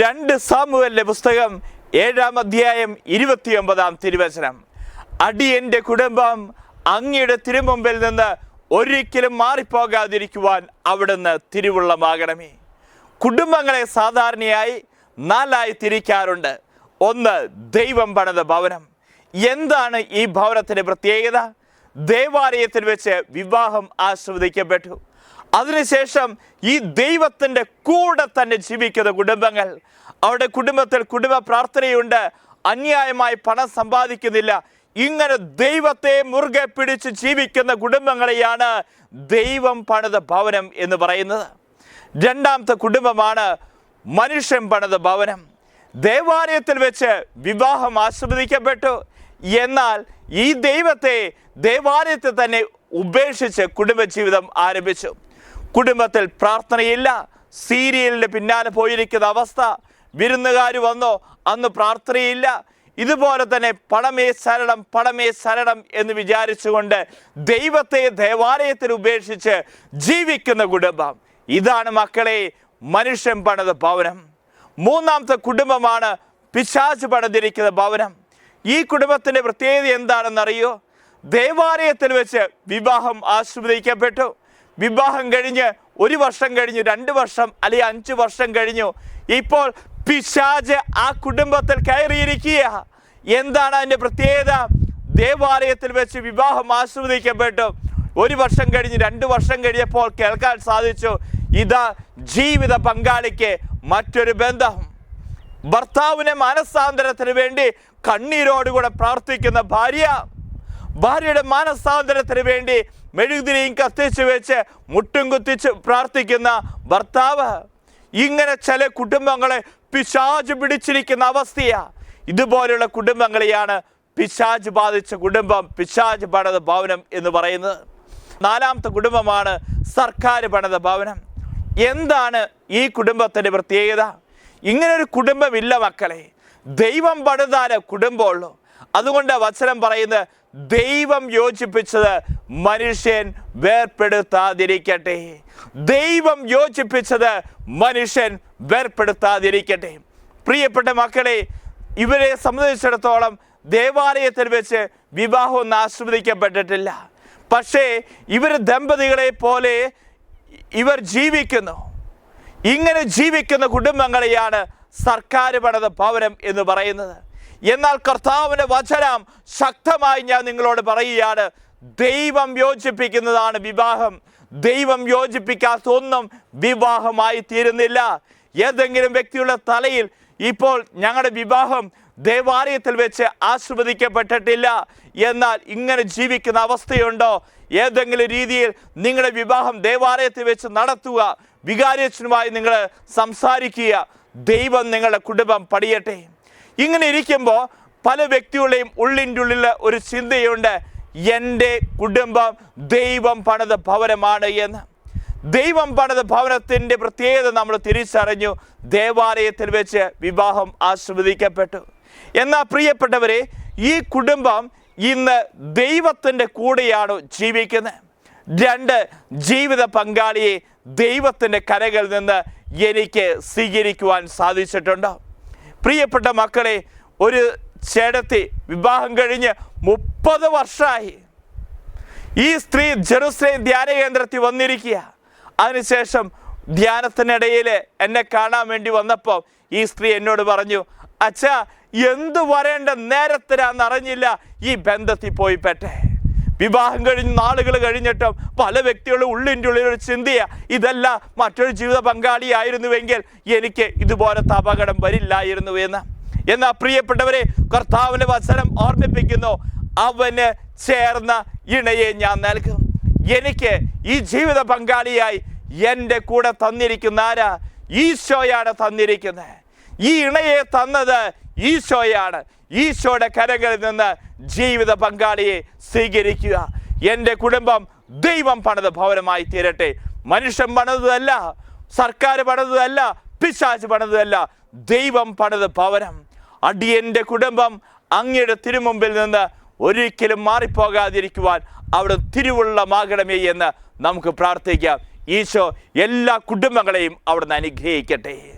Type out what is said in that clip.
രണ്ട് സാമുവലിന്റെ പുസ്തകം ഏഴാം അധ്യായം ഇരുപത്തിയൊമ്പതാം തിരുവചനം. അടി എന്റെ കുടുംബം അങ്ങയുടെ തിരുമുമ്പിൽ നിന്ന് ഒരിക്കലും മാറിപ്പോകാതിരിക്കുവാൻ അവിടുന്ന് തിരുവുള്ളമാകണമേ. കുടുംബങ്ങളെ സാധാരണയായി നാലായി തിരിക്കാറുണ്ട്. ഒന്ന് ദൈവം പണിത ഭവനം. എന്താണ് ഈ ഭവനത്തിന്റെ പ്രത്യേകത? ദേവാലയത്തിൽ വെച്ച് വിവാഹം ആസ്വദിക്കപ്പെട്ടു. അതിനുശേഷം ഈ ദൈവത്തിന്റെ കൂടെ തന്നെ ജീവിക്കുന്ന കുടുംബങ്ങൾ അവരുടെ കുടുംബത്തിൽ കുടുംബ പ്രാർത്ഥനയുണ്ട് അന്യായമായി പണം സമ്പാദിക്കുന്നില്ല. ഇങ്ങനെ ദൈവത്തെ മുറുകെ പിടിച്ച് ജീവിക്കുന്ന കുടുംബങ്ങളെയാണ് ദൈവം പണിത ഭവനം എന്ന് പറയുന്നത്. രണ്ടാമത്തെ കുടുംബമാണ് മനുഷ്യൻ പണിത ഭവനം. ദേവാലയത്തിൽ വെച്ച് വിവാഹം ആസ്വദിക്കപ്പെട്ടു. എന്നാൽ ഈ ദൈവത്തെ ദേവാലയത്തെ തന്നെ ഉപേക്ഷിച്ച് കുടുംബജീവിതം ആരംഭിച്ചു. കുടുംബത്തിൽ പ്രാർത്ഥനയില്ല. സീരിയലിന്റെ പിന്നാലെ പോയിരിക്കുന്ന അവസ്ഥ. വിരുന്നുകാർ വന്നോ? അന്ന് പ്രാർത്ഥനയില്ല. ഇതുപോലെ തന്നെ പണമേ ശരണം പണമേ ശരണം എന്ന് വിചാരിച്ചുകൊണ്ട് ദൈവത്തെ ദേവാലയത്തിൽ ഉപേക്ഷിച്ച് ജീവിക്കുന്ന കുടുംബം. ഇതാണ് മക്കളെ മനുഷ്യൻ പണിത ഭവനം. മൂന്നാമത്തെ കുടുംബമാണ് പിശാച് പണിതിരിക്കുന്ന ഭവനം. ഈ കുടുംബത്തിന്റെ പ്രത്യേകത എന്താണെന്നറിയോ? ദേവാലയത്തിൽ വെച്ച് വിവാഹം ആസ്വദിക്കപ്പെട്ടു. വിവാഹം കഴിഞ്ഞ് ഒരു വർഷം കഴിഞ്ഞു രണ്ട് വർഷം അല്ലെങ്കിൽ അഞ്ച് വർഷം കഴിഞ്ഞു. ഇപ്പോൾ പിശാജ് ആ കുടുംബത്തിൽ കയറിയിരിക്കുക എന്താണ് അതിന്റെ പ്രത്യേകത? ദേവാലയത്തിൽ വെച്ച് വിവാഹം ആസ്വദിക്കപ്പെട്ടു. ഒരു വർഷം കഴിഞ്ഞ് രണ്ട് വർഷം കഴിഞ്ഞപ്പോൾ കേൾക്കാൻ സാധിച്ചു. ഇതാ ജീവിത പങ്കാളിക്ക് മറ്റൊരു ബന്ധം. ഭർത്താവിനെ മാനസാന്തരത്തിന് വേണ്ടി കണ്ണീരോടുകൂടെ പ്രാർത്ഥിക്കുന്ന ഭാര്യ. ഭാര്യയുടെ മാനസാന്തരത്തിന് വേണ്ടി മെഴുകുതിരിയും കത്തിച്ച് വെച്ച് മുട്ടും കുത്തിച്ച് പ്രാർത്ഥിക്കുന്ന ഭർത്താവ്. ഇങ്ങനെ ചില കുടുംബങ്ങളെ പിശാജ് പിടിച്ചിരിക്കുന്ന അവസ്ഥയാ. ഇതുപോലെയുള്ള കുടുംബങ്ങളെയാണ് പിശാജ് ബാധിച്ച കുടുംബം പിശാജ് പണിത ഭവനം എന്ന് പറയുന്നത്. നാലാമത്തെ കുടുംബമാണ് സർക്കാർ പണിത ഭവനം. എന്താണ് ഈ കുടുംബത്തിന്റെ പ്രത്യേകത? ഇങ്ങനൊരു കുടുംബമില്ല മക്കളെ. ദൈവം പടുതാല കുടുംബമുള്ളൂ. അതുകൊണ്ട് വത്സരം പറയുന്നത് ദൈവം യോജിപ്പിച്ചത് മനുഷ്യൻ വേർപ്പെടുത്താതിരിക്കട്ടെ. ദൈവം യോജിപ്പിച്ചത് മനുഷ്യൻ വേർപ്പെടുത്താതിരിക്കട്ടെ. പ്രിയപ്പെട്ട മക്കളെ ഇവരെ സംബന്ധിച്ചിടത്തോളം ദേവാലയത്തിൽ വെച്ച് വിവാഹമൊന്നും ആസ്വദിക്കപ്പെട്ടിട്ടില്ല. പക്ഷേ ഇവർ ദമ്പതികളെ പോലെ ഇവർ ജീവിക്കുന്നു. ഇങ്ങനെ ജീവിക്കുന്ന കുടുംബങ്ങളെയാണ് സർക്കാർ പണിത ഭവനം എന്ന് പറയുന്നത്. എന്നാൽ കർത്താവിന്റെ വചനം ശക്തമായി ഞാൻ നിങ്ങളോട് പറയുകയാണ്. ദൈവം യോജിപ്പിക്കുന്നതാണ് വിവാഹം. ദൈവം യോജിപ്പിക്കാത്ത ഒന്നും വിവാഹമായി തീരുന്നില്ല. ഏതെങ്കിലും വ്യക്തിയുടെ തലയിൽ ഇപ്പോൾ ഞങ്ങളുടെ വിവാഹം ദേവാലയത്തിൽ വെച്ച് ആസ്വദിക്കപ്പെട്ടിട്ടില്ല എന്നാൽ ഇങ്ങനെ ജീവിക്കുന്ന അവസ്ഥയുണ്ടോ? ഏതെങ്കിലും രീതിയിൽ നിങ്ങളുടെ വിവാഹം ദേവാലയത്തിൽ വെച്ച് നടത്തുക വികാരിയച്ഛനുമായി നിങ്ങൾ സംസാരിക്കുക ദൈവം നിങ്ങളുടെ കുടുംബം പടിയട്ടെ ഇങ്ങനെ ഇരിക്കുമ്പോൾ പല വ്യക്തികളുടെയും ഉള്ളിന്റെ ഉള്ളിൽ ഒരു ചിന്തയുണ്ട് എന്റെ കുടുംബം ദൈവം പണിത ഭവനമാണ് എന്ന്. ദൈവം പണിത ഭവനത്തിന്റെ പ്രത്യേകത നമ്മൾ തിരിച്ചറിഞ്ഞു ദേവാലയത്തിൽ വെച്ച് വിവാഹം ആസ്വദിക്കപ്പെട്ടു എന്നാൽ പ്രിയപ്പെട്ടവരെ ഈ കുടുംബം ഇന്ന് ദൈവത്തിന്റെ കൂടെയാണ് ജീവിക്കുന്നത്. രണ്ട് ജീവിത പങ്കാളിയെ ദൈവത്തിന്റെ കരകളിൽ നിന്ന് എനിക്ക് സ്വീകരിക്കുവാൻ സാധിച്ചിട്ടുണ്ട്. പ്രിയപ്പെട്ട മക്കളെ ഒരു ചേടത്തി വിവാഹം കഴിഞ്ഞ് മുപ്പത് വർഷമായി ഈ സ്ത്രീ ജെറുസലേം ധ്യാന കേന്ദ്രത്തിൽ വന്നിരിക്കുക. അതിനുശേഷം ധ്യാനത്തിനിടയിൽ എന്നെ കാണാൻ വേണ്ടി വന്നപ്പോൾ ഈ സ്ത്രീ എന്നോട് പറഞ്ഞു അച്ഛാ എന്തു വരേണ്ട നേരത്തിലാന്ന് അറിഞ്ഞില്ല. ഈ ബന്ധത്തിൽ പോയി പെട്ടെ. വിവാഹം കഴിഞ്ഞ് നാളുകൾ കഴിഞ്ഞിട്ടും പല വ്യക്തികളും ഉള്ളിന്റെ ഉള്ളിൽ ഒരു ചിന്തയ. ഇതല്ല മറ്റൊരു ജീവിത പങ്കാളിയായിരുന്നുവെങ്കിൽ എനിക്ക് ഇതുപോലത്തെ അപകടം വരില്ലായിരുന്നു എന്ന്. എന്നാൽ പ്രിയപ്പെട്ടവരെ കർത്താവിന്റെ വസനം ഓർമ്മിപ്പിക്കുന്നു. അവന് ചേർന്ന ഇണയെ ഞാൻ നൽകും. എനിക്ക് ഈ ജീവിത പങ്കാളിയായി എന്റെ കൂടെ തന്നിരിക്കുന്ന ആരാ? ഈശോയാണ് തന്നിരിക്കുന്നത്. ഈ ഇണയെ തന്നത് ഈശോയാണ് ഈശോയുടെ കരങ്ങളിൽ നിന്ന് ജീവിത പങ്കാളിയെ സ്വീകരിക്കുക. എന്റെ കുടുംബം ദൈവം പണിത ഭവനമായി തീരട്ടെ. മനുഷ്യൻ പണതല്ല സർക്കാർ പണതല്ല പിശാച് പണതല്ല ദൈവം പണിത ഭവനം. അടിയന്റെ കുടുംബം അങ്ങയുടെ തിരുമുമ്പിൽ നിന്ന് ഒരിക്കലും മാറിപ്പോകാതിരിക്കുവാൻ അവിടെ തിരുവുള്ളമാകണമേ എന്ന് നമുക്ക് പ്രാർത്ഥിക്കാം. ഈശോ എല്ലാ കുടുംബങ്ങളെയും അവിടുന്ന് അനുഗ്രഹിക്കട്ടെ.